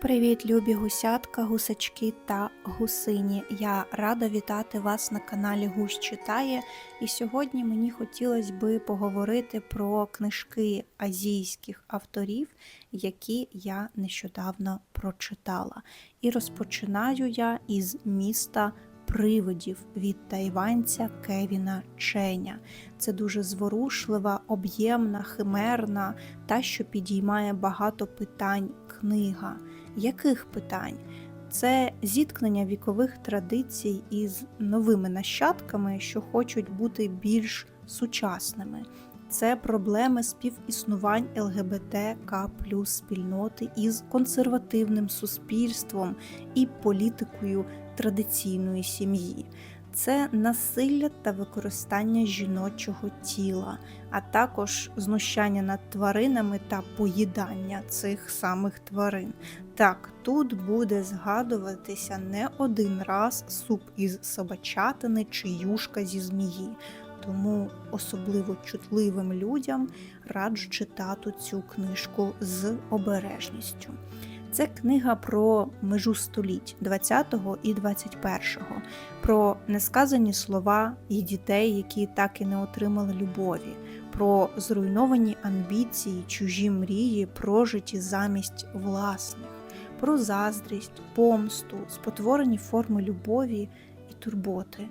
Привіт, любі гусятка, гусачки та гусині. Я рада вітати вас на каналі Гусь читає. І сьогодні мені хотілося би поговорити про книжки азійських авторів, які я нещодавно прочитала. І розпочинаю я із міста привидів від тайванця Кевіна Ченя. Це дуже зворушлива, об'ємна, химерна та, що підіймає багато питань книга. Яких питань? Це зіткнення вікових традицій із новими нащадками, що хочуть бути більш сучасними. Це проблеми співіснувань ЛГБТК плюс спільноти із консервативним суспільством і політикою традиційної сім'ї. Це насилля та використання жіночого тіла, а також знущання над тваринами та поїдання цих самих тварин. Так, тут буде згадуватися не один раз суп із собачатини чи юшка зі змії. Тому особливо чутливим людям раджу читати цю книжку з обережністю. Це книга про межу століть 20-го і 21-го, про несказані слова і дітей, які так і не отримали любові, про зруйновані амбіції, чужі мрії, прожиті замість власних, про заздрість, помсту, спотворені форми любові і турботи.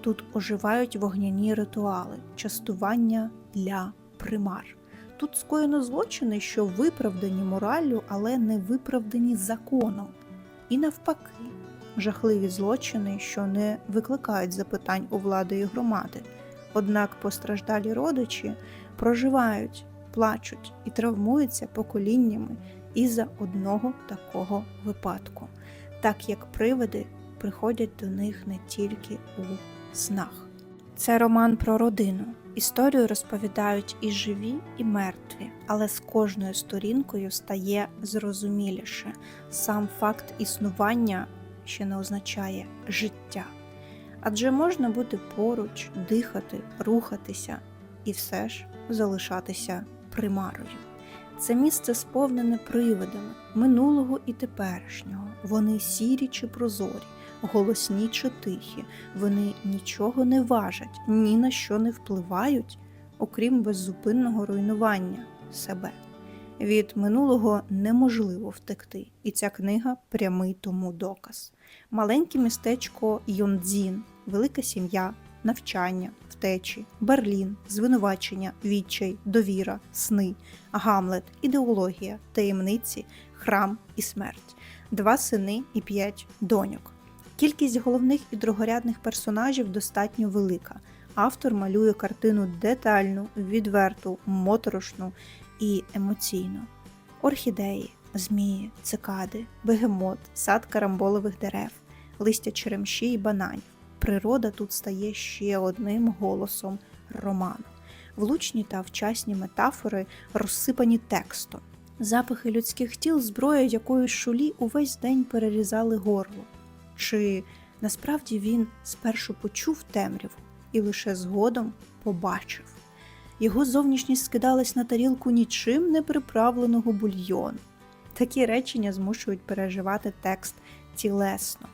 Тут оживають вогняні ритуали, частування для примар. Тут скоєно злочини, що виправдані мораллю, але не виправдані законом. І навпаки, жахливі злочини, що не викликають запитань у влади і громади. Однак постраждалі родичі проживають, плачуть і травмуються поколіннями із-за одного такого випадку, так як привиди приходять до них не тільки у снах. Це роман про родину. Історію розповідають і живі, і мертві, але з кожною сторінкою стає зрозуміліше. Сам факт існування ще не означає життя. Адже можна бути поруч, дихати, рухатися і все ж залишатися примарою. Це місце сповнене привидами минулого і теперішнього. Вони сірі чи прозорі, голосні чи тихі. Вони нічого не важать, ні на що не впливають, окрім беззупинного руйнування себе. Від минулого неможливо втекти, і ця книга прямий тому доказ. Маленьке містечко Йондзін, велика сім'я, навчання, втечі, Берлін, звинувачення, відчай, довіра, сни, Гамлет, ідеологія, таємниці, храм і смерть, два сини і п'ять доньок. Кількість головних і другорядних персонажів достатньо велика. Автор малює картину детальну, відверту, моторошну і емоційну. Орхідеї, змії, цикади, бегемот, сад карамболових дерев, листя черемші і бананів. Природа тут стає ще одним голосом роману. Влучні та вчасні метафори розсипані текстом. Запахи людських тіл, зброя якої шулі увесь день перерізали горло. Чи насправді він спершу почув темряву і лише згодом побачив. Його зовнішність скидалась на тарілку нічим не приправленого бульйону. Такі речення змушують переживати текст тілесно.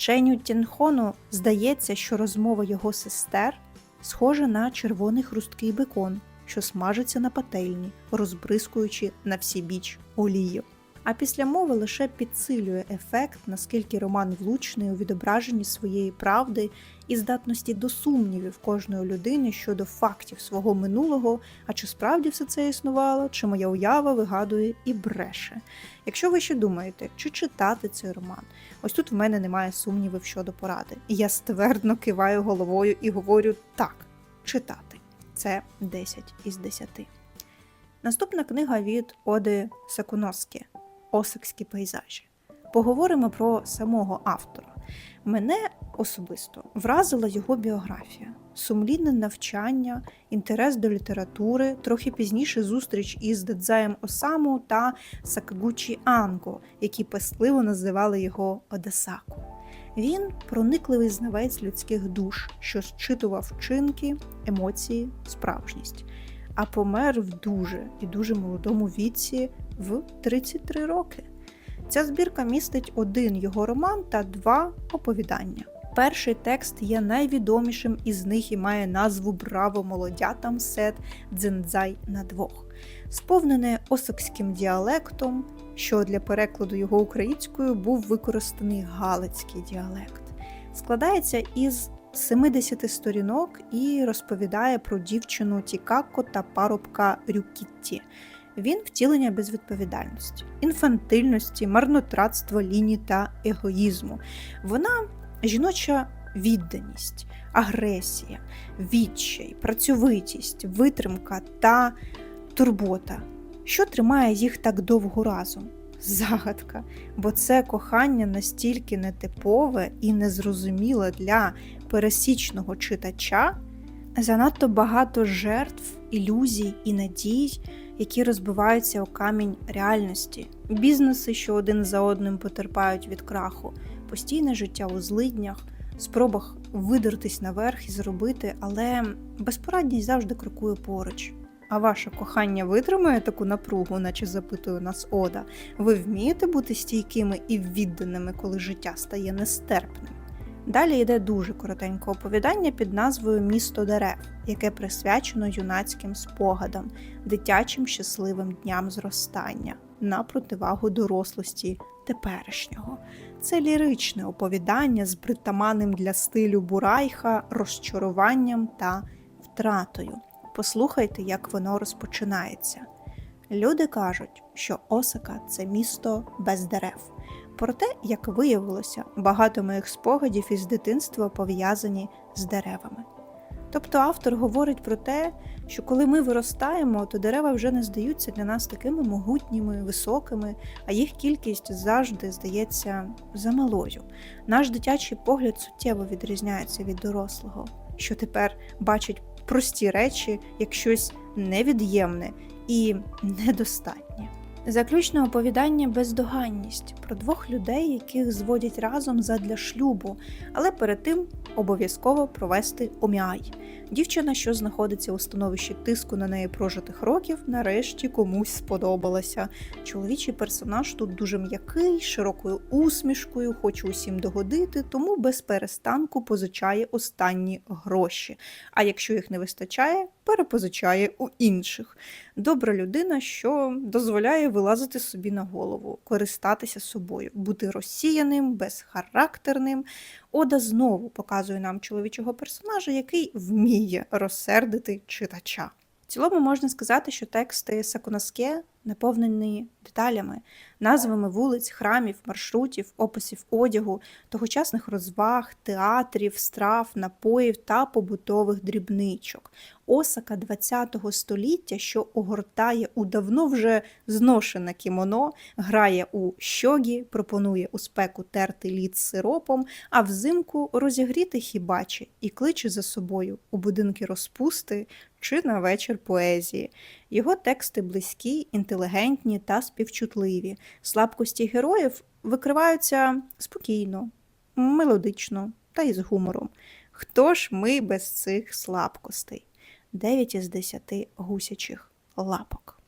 Ченю Тінхону здається, що розмова його сестер схожа на червоний хрусткий бекон, що смажиться на пательні, розбризкуючи на всі біч олію. А після мови лише підсилює ефект, наскільки роман влучний у відображенні своєї правди і здатності до сумнівів кожної людини щодо фактів свого минулого, а чи справді все це існувало, чи моя уява вигадує і бреше. Якщо ви ще думаєте, чи читати цей роман, ось тут в мене немає сумнівів щодо поради. Я ствердно киваю головою і говорю так, читати. Це 10 із 10. Наступна книга від Оди Сакуноскі Осикські пейзажі. Поговоримо про самого автора. Мене особисто вразила його біографія, сумлінне навчання, інтерес до літератури, трохи пізніше зустріч із Дедзаєм Осаму та Сакагучі Анго, які пестливо називали його Одесаку. Він проникливий знавець людських душ, що зчитував вчинки, емоції, справжність, а помер в дуже і дуже молодому віці в 33 роки. Ця збірка містить один його роман та два оповідання. Перший текст є найвідомішим із них і має назву Браво молодятам сет дзензай на двох, сповнене осокським діалектом, що для перекладу його українською був використаний галицький діалект. Складається із 70 сторінок і розповідає про дівчину Тікако та парубка Рюкітті. Він втілення безвідповідальності, інфантильності, марнотратства, ліні та егоїзму. Вона жіноча відданість, агресія, відчай, працьовитість, витримка та турбота. Що тримає їх так довго разом? Загадка, бо це кохання настільки нетипове і незрозуміле для пересічного читача, занадто багато жертв, ілюзій і надій, які розбиваються у камінь реальності, бізнеси, що один за одним потерпають від краху, постійне життя у злиднях, спробах видертись наверх і зробити, але безпорадність завжди крокує поруч. А ваше кохання витримує таку напругу, наче запитує нас Ода. Ви вмієте бути стійкими і відданими, коли життя стає нестерпним. Далі йде дуже коротеньке оповідання під назвою Місто дерев, яке присвячено юнацьким спогадам, дитячим щасливим дням зростання на противагу дорослості теперішнього. Це ліричне оповідання з притаманним для стилю Бурайха, розчаруванням та втратою. Послухайте, як воно розпочинається. Люди кажуть, що Осака це місто без дерев. Проте, як виявилося, багато моїх спогадів із дитинства пов'язані з деревами. Тобто автор говорить про те, що коли ми виростаємо, то дерева вже не здаються для нас такими могутніми, високими, а їх кількість завжди здається замалою. Наш дитячий погляд суттєво відрізняється від дорослого, що тепер бачить прості речі як щось невід'ємне і недостатнє. Заключне оповідання бездоганність про двох людей, яких зводять разом задля шлюбу, але перед тим обов'язково провести оміай. Дівчина, що знаходиться у становищі тиску на неї прожитих років, нарешті комусь сподобалася. Чоловічий персонаж тут дуже м'який, широкою усмішкою, хоче усім догодити, тому без перестанку позичає останні гроші. А якщо їх не вистачає, перепозичає у інших. Добра людина, що дозволяє вилазити собі на голову, користатися собою, бути розсіяним, безхарактерним. Ода знову показує нам чоловічого персонажа, який вміє розсердити читача. В цілому можна сказати, що тексти Сакунаске наповнені деталями, назвами вулиць, храмів, маршрутів, описів одягу, тогочасних розваг, театрів, страв, напоїв та побутових дрібничок. Осака ХХ століття, що огортає у давно вже зношене кімоно, грає у щогі, пропонує у спеку терти лід з сиропом, а взимку розігріти хібачі і кличе за собою у будинки розпусти чи на вечір поезії. Його тексти близькі, інтелігентні та співчутливі. Слабкості героїв викриваються спокійно, мелодично та із гумором. Хто ж ми без цих слабкостей? 9 із 10 гусячих лапок.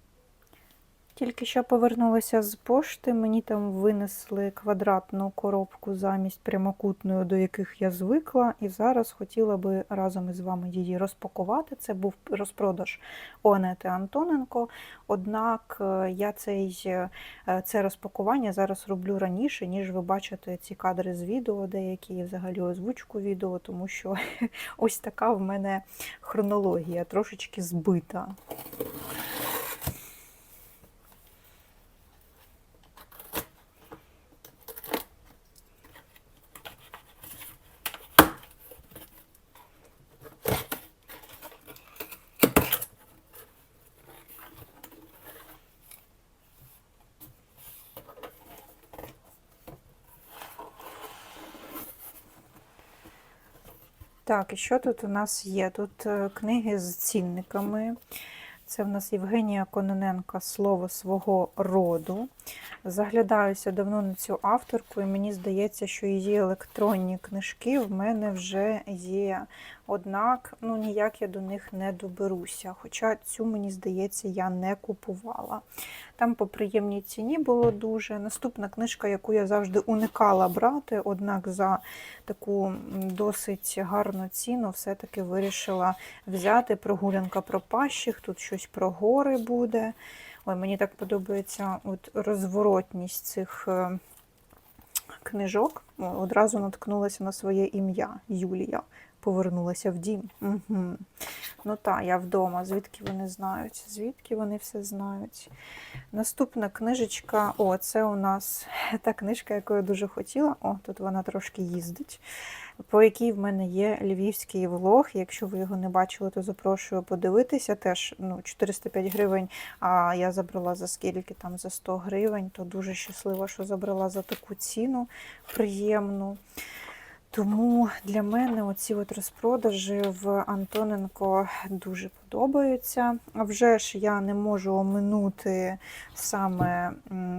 Тільки що повернулася з пошти, мені там винесли квадратну коробку замість прямокутної, до яких я звикла, і зараз хотіла би разом із вами її розпакувати. Це був розпродаж Онети Антоненко. Однак е, я цей, е, це розпакування зараз роблю раніше, ніж ви бачите ці кадри з відео, деякі і взагалі озвучку відео, тому що ось така в мене хронологія, трошечки збита. Так, і що тут у нас є? Тут е, книги з цінниками. Це в нас Євгенія Кононенка Слово свого роду. Заглядаюся давно на цю авторку, і мені здається, що її електронні книжки в мене вже є. Однак, ну ніяк я до них не доберуся. Хоча цю, мені здається, я не купувала. Там по приємній ціні було дуже. Наступна книжка, яку я завжди уникала брати, однак за таку досить гарну ціну все-таки вирішила взяти прогулянка про пащих. Тут щось про гори буде. Ой, мені так подобається от розворотність цих е, книжок. Одразу наткнулася на своє ім'я Юлія. Повернулася в дім. Угу. Ну так, я вдома. Звідки вони знають? Звідки вони все знають? Наступна книжечка. О, це у нас та книжка, яку я дуже хотіла. О, тут вона трошки їздить. По якій в мене є львівський влог. Якщо ви його не бачили, то запрошую подивитися. Теж ну, 405 гривень, а я забрала за скільки там за 100 гривень, то дуже щаслива, що забрала за таку ціну приємну. Тому для мене оці от розпродажі в Антоненко дуже подобаються. А вже ж я не можу оминути саме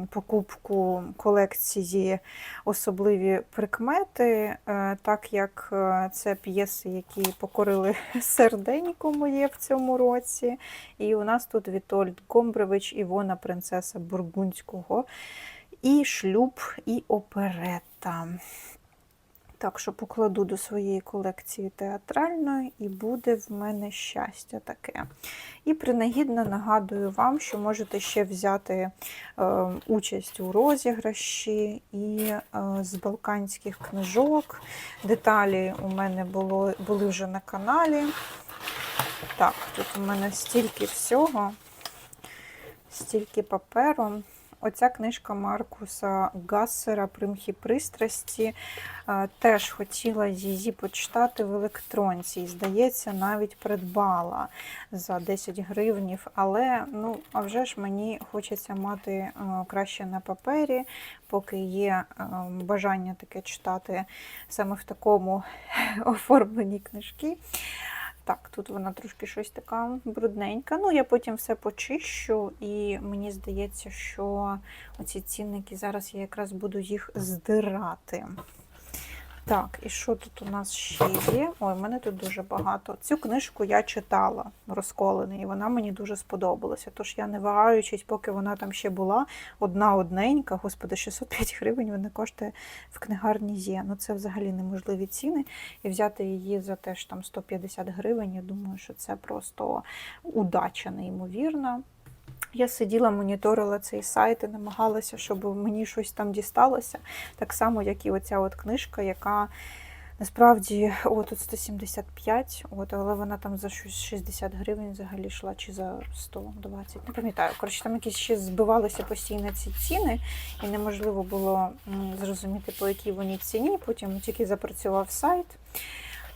покупку колекції особливі прикмети, е, так як е, це п'єси, які покорили серденько моє в цьому році. І у нас тут Вітольд Гомбрович, Івона, принцеса Бургундського, і шлюб, і оперета. Так що покладу до своєї колекції театральної, і буде в мене щастя таке. І принагідно нагадую вам, що можете ще взяти е, участь у розіграші і е, з балканських книжок. Деталі у мене було, були вже на каналі. Так, тут у мене стільки всього, стільки паперу. Оця книжка Маркуса Гассера Примхи пристрасті. Е, Теж хотіла її почитати в електронці. І, здається, навіть придбала за 10 гривнів. Але ну, а вже ж мені хочеться мати е, краще на папері, поки є е, бажання таке читати саме в такому оформленні книжки. Так, тут вона трошки щось така брудненька. Ну, я потім все почищу, і мені здається, що оці цінники зараз я якраз буду їх здирати. Так, і що тут у нас ще є? Ой, в мене тут дуже багато. Цю книжку я читала розколений, і вона мені дуже сподобалася. Тож я не вагаючись, поки вона там ще була, одна одненька, господи, 605 гривень вона коштує в книгарні є. Ну це взагалі неможливі ціни. І взяти її за теж там 150 гривень, я думаю, що це просто удача неймовірна. Я сиділа, моніторила цей сайт і намагалася, щоб мені щось там дісталося. Так само, як і оця от книжка, яка насправді о, тут 175, от, але вона там за 60 гривень взагалі йшла, чи за 120. Не пам'ятаю. Коротше, там якісь ще збивалися постійно ці ціни, і неможливо було зрозуміти, по якій вони ціні. Потім тільки запрацював сайт.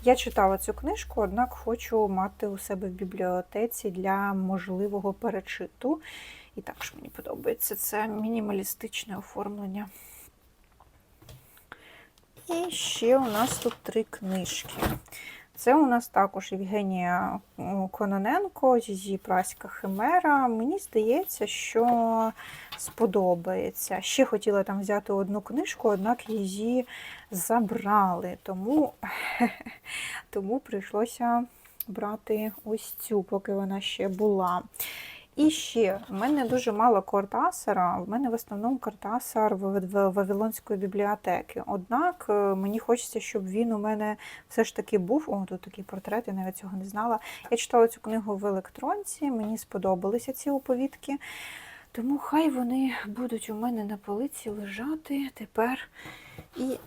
Я читала цю книжку, однак хочу мати у себе в бібліотеці для можливого перечиту. І також мені подобається це мінімалістичне оформлення. І ще у нас тут три книжки. Це у нас також Євгенія Кононенко, її праська химера. Мені здається, що сподобається. Ще хотіла там взяти одну книжку, однак її забрали. Тому, тому прийшлося брати ось цю, поки вона ще була. І ще в мене дуже мало Кортасара, в мене в основному Кортасар в в Вавилонської бібліотеки. Однак е, мені хочеться, щоб він у мене все ж таки був. О, тут такий портрет, я навіть цього не знала. Я читала цю книгу в електронці, мені сподобалися ці оповідки. Тому хай вони будуть у мене на полиці лежати тепер і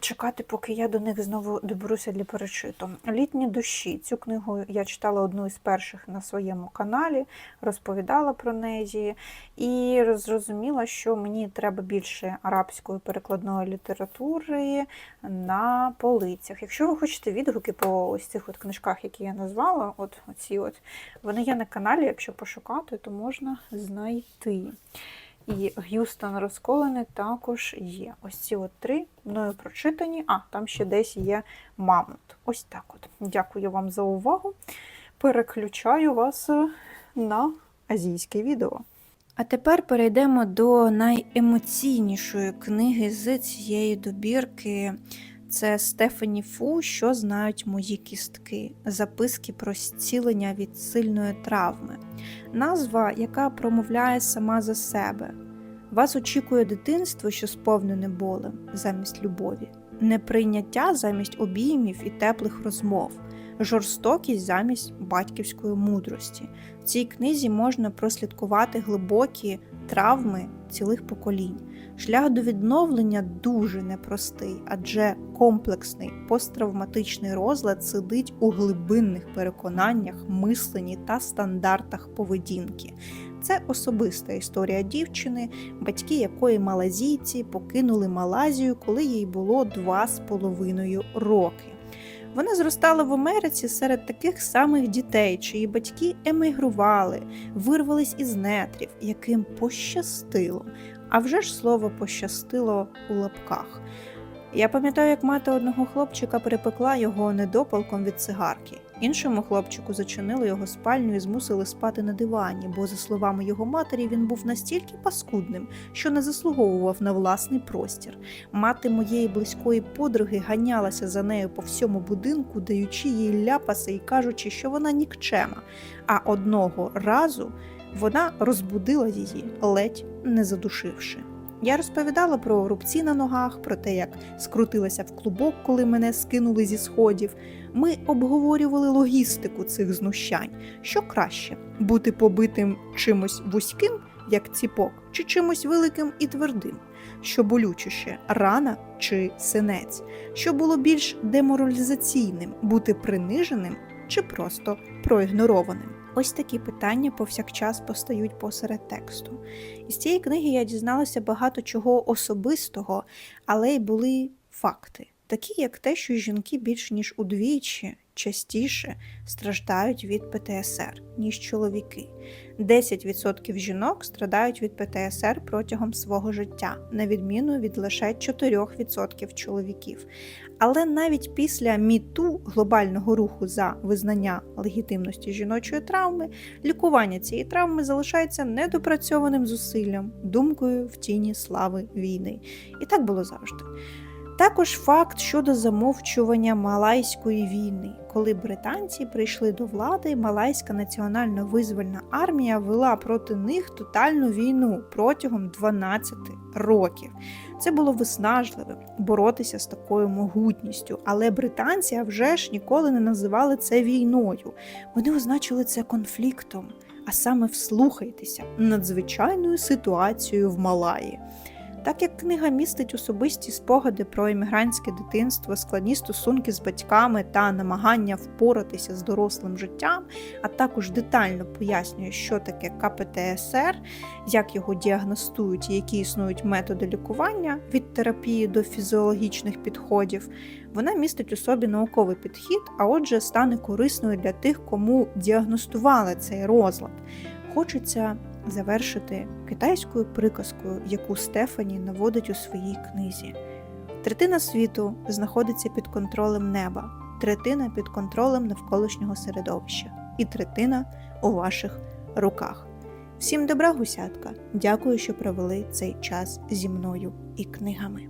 чекати, поки я до них знову доберуся для перечиту. Літні дощі. Цю книгу я читала одну із перших на своєму каналі, розповідала про неї і зрозуміла, що мені треба більше арабської перекладної літератури на полицях. Якщо ви хочете відгуки по ось цих от книжках, які я назвала, от оці от, вони є на каналі, якщо пошукати, то можна знайти. І Г'юстон розколений також є. Ось ці от три мною прочитані. А, там ще десь є мамонт. Ось так от. Дякую вам за увагу. Переключаю вас на азійське відео. А тепер перейдемо до найемоційнішої книги з цієї добірки. Це Стефані Фу, що знають мої кістки, записки про зцілення від сильної травми. Назва, яка промовляє сама за себе. Вас очікує дитинство, що сповнене болем замість любові, неприйняття замість обіймів і теплих розмов, жорстокість замість батьківської мудрості. В цій книзі можна прослідкувати глибокі травми цілих поколінь. Шлях до відновлення дуже непростий, адже комплексний посттравматичний розлад сидить у глибинних переконаннях, мисленні та стандартах поведінки. Це особиста історія дівчини, батьки якої малазійці покинули Малазію, коли їй було два з половиною роки. Вона зростала в Америці серед таких самих дітей, чиї батьки емігрували, вирвались із нетрів, яким пощастило. А вже ж слово пощастило у лапках. Я пам'ятаю, як мати одного хлопчика перепекла його недопалком від цигарки. Іншому хлопчику зачинили його спальню і змусили спати на дивані, бо, за словами його матері, він був настільки паскудним, що не заслуговував на власний простір. Мати моєї близької подруги ганялася за нею по всьому будинку, даючи їй ляпаси і кажучи, що вона нікчема. А одного разу вона розбудила її, ледь не задушивши. Я розповідала про рубці на ногах, про те, як скрутилася в клубок, коли мене скинули зі сходів. Ми обговорювали логістику цих знущань. Що краще бути побитим чимось вузьким, як ціпок, чи чимось великим і твердим? Що болючіше рана чи синець? Що було більш деморалізаційним бути приниженим чи просто проігнорованим? Ось такі питання повсякчас постають посеред тексту. Із цієї книги я дізналася багато чого особистого, але й були факти, такі як те, що жінки більш ніж удвічі частіше страждають від ПТСР, ніж чоловіки. 10% жінок страдають від ПТСР протягом свого життя, на відміну від лише 4% чоловіків. Але навіть після міту глобального руху за визнання легітимності жіночої травми, лікування цієї травми залишається недопрацьованим зусиллям, думкою в тіні слави війни. І так було завжди. Також факт щодо замовчування Малайської війни. Коли британці прийшли до влади, Малайська національна визвольна армія вела проти них тотальну війну протягом 12 років. Це було виснажливим боротися з такою могутністю, але британці вже ж ніколи не називали це війною. Вони означили це конфліктом, а саме вслухайтеся надзвичайною ситуацією в Малаї. Так як книга містить особисті спогади про іммігрантське дитинство, складні стосунки з батьками та намагання впоратися з дорослим життям, а також детально пояснює, що таке КПТСР, як його діагностують і які існують методи лікування від терапії до фізіологічних підходів, вона містить у собі науковий підхід, а отже, стане корисною для тих, кому діагностували цей розлад. Хочеться завершити китайською приказкою, яку Стефані наводить у своїй книзі. Третина світу знаходиться під контролем неба, третина під контролем навколишнього середовища, і третина у ваших руках. Всім добра, гусятка! Дякую, що провели цей час зі мною і книгами.